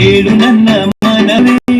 തേടുമെന്ന മനമേ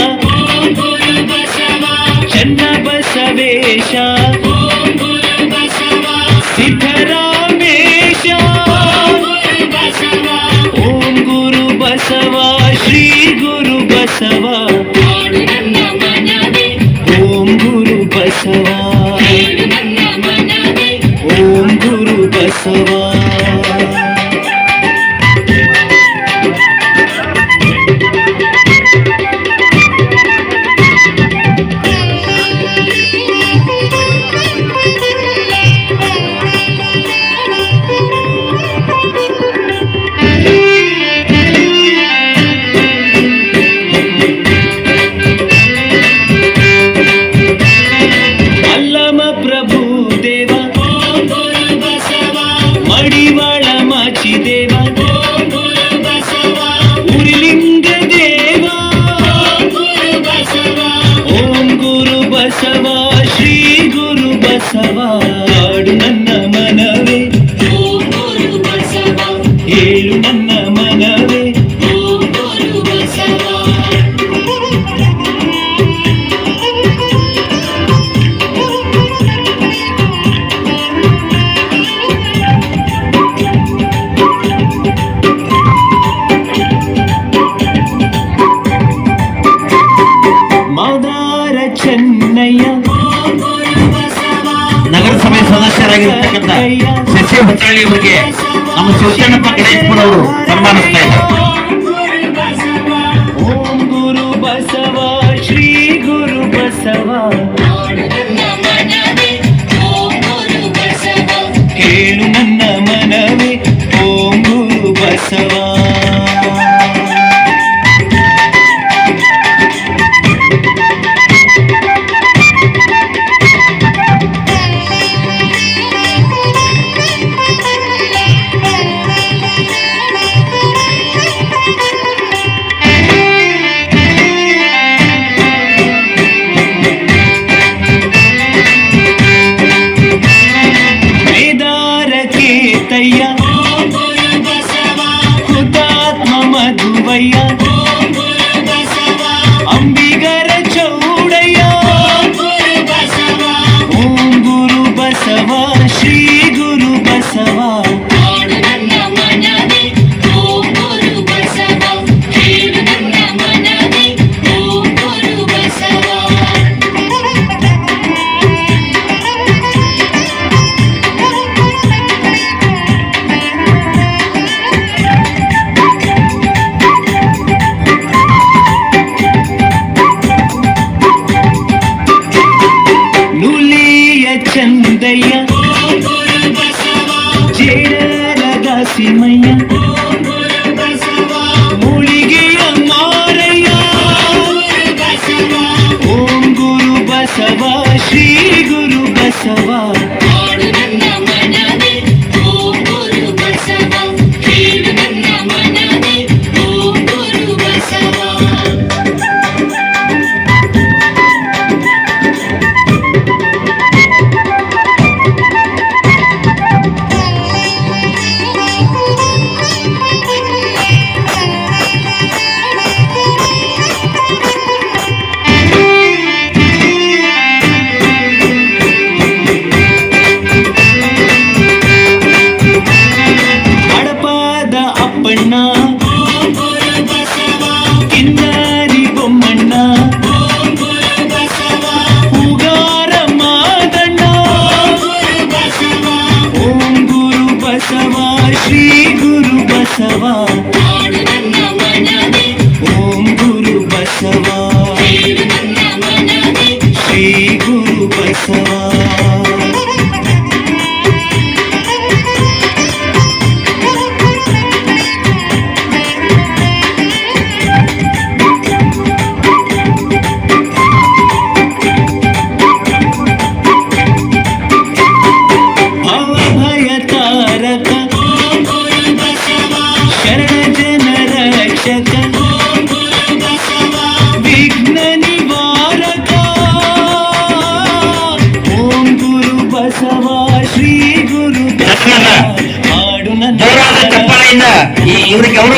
వెంకటేశ సిద్ధరామేశ ఓం గురు బసవ శ్రీ గురు బసవ ఓం గురు బసవ ఓం గురు బసవా ನಗರಸಭೆ ಸದಸ್ಯರಾಗಿರ್ತಕ್ಕಂಥ ಶಶಿ ಹುತ್ತಾಳಿ ಅವರಿಗೆ ನಮ್ಮ ಶಿವಚನ್ನಪ್ಪ ಗಣೇಶ್ಪುರವರು ಸನ್ಮಾನಿಸ್ತಾ ಇದ್ದಾರೆ. ಓಂ ಗುರು ಬಸವ, ಶ್ರೀ ಗುರು ಬಸವ. பசுமையா மூலிகைய மாறையா? ஓம் குரு பசவா ஸ்ரீ குரு பசவா. శ్రీ గురు బసవా. ಇವರಿಗೆ ಅವರು